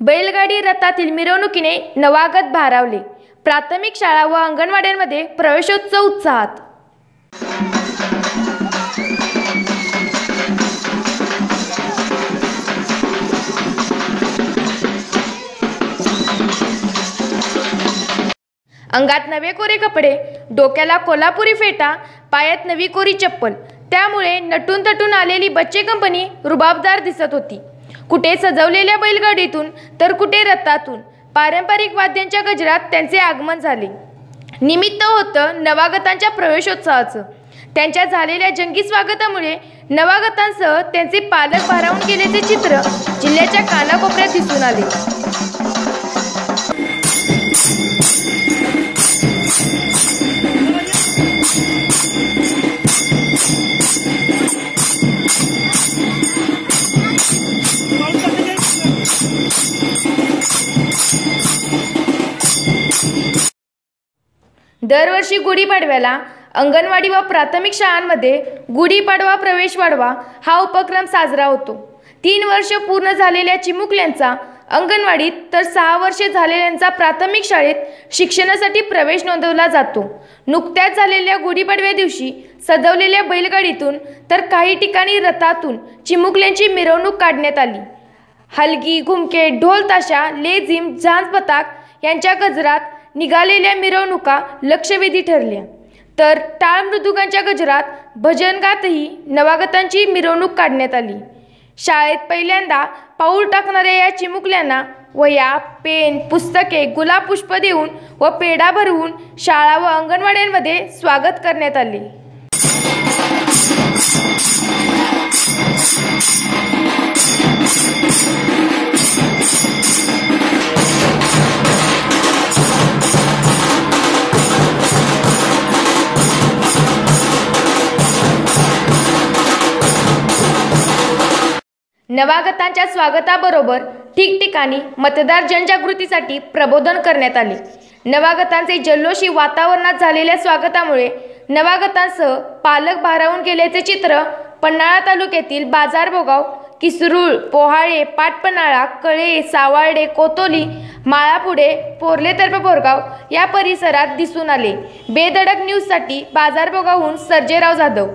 बैलगाडी रथातील मिरवणुकीने नवागत भारावले. प्राथमिक शाळा व अंगणवाड्यांमध्ये प्रवेशोत्सव उत्साहात. अंगात नवे कोरे कपडे डोक्याला कोल्हापुरी फेटा पायात नवी कोरी चप्पल. त्यामुळे नटून तटून आलेली बच्चे कंपनी रुबाबदार दिसत होती. कुठे सजवलेल्या बैलगाडीतून तर कुठे रथातून पारंपरिक वाद्यांच्या गजरात त्यांचे आगमन झाले. निमित्त होतं नवागतांच्या प्रवेशोत्सवाचं त्यांच्या झालेल्या जंगी स्वागतामुळे नवागतांसह त्यांचे पालक भारावून गेल्याचे चित्र जिल्ह्याच्या कानाकोपऱ्यात दिसून आले. दरवर्षी गुढीपाडव्याला अंगणवाडी व प्राथमिक शाळांमध्ये गुढीपाडवा प्रवेश वाढवा हा उपक्रम साजरा होतो. तीन वर्ष पूर्ण झालेल्या चिमुकल्यांचा अंगणवाडीत तर सहा वर्षे झालेल्यांचा प्राथमिक शाळेत शिक्षणासाठी प्रवेश नोंदवला जातो. नुकत्याच झालेल्या गुढीपाडव्या दिवशी सजवलेल्या बैलगाडीतून तर काही ठिकाणी रथातून चिमुकल्यांची मिरवणूक काढण्यात आली. हलगी घुमके ढोल ताशा लेझिम झांज पताक यांच्या गजरात निघालेल्या मिरवणुका लक्षवेधी ठरल्या. तर टाळ मृदुगांच्या गजरात भजन गातही नवागतांची मिरवणूक काढण्यात आली. शाळेत पहिल्यांदा पाऊल टाकणाऱ्या या चिमुकल्यांना वया पेन पुस्तके गुलाब पुष्प देऊन व पेढा भरवून शाळा व अंगणवाड्यांमध्ये स्वागत करण्यात आले. नवागतांच्या स्वागताबरोबर ठिकठिकाणी मतदार जनजागृतीसाठी प्रबोधन करण्यात आले. नवागतांचे जल्लोषी वातावरणात झालेल्या स्वागतामुळे नवागतांसह पालक भारावून गेल्याचे चित्र पन्हाळा तालुक्यातील बाजारभोगाव किसरूळ पोहाळे पाटपन्हाळा कळे सावाळडे कोतोली माळापुढे पोर्ले तर्फे बोरगाव या परिसरात दिसून आले. बेधडक न्यूजसाठी बाजारभोगावहून सर्जेराव जाधव.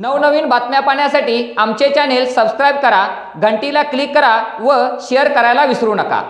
नवनवीन बातम्या पाहण्यासाठी आमचे चॅनेल सबस्क्राईब करा घंटीला क्लिक करा व शेअर करायला विसरू नका.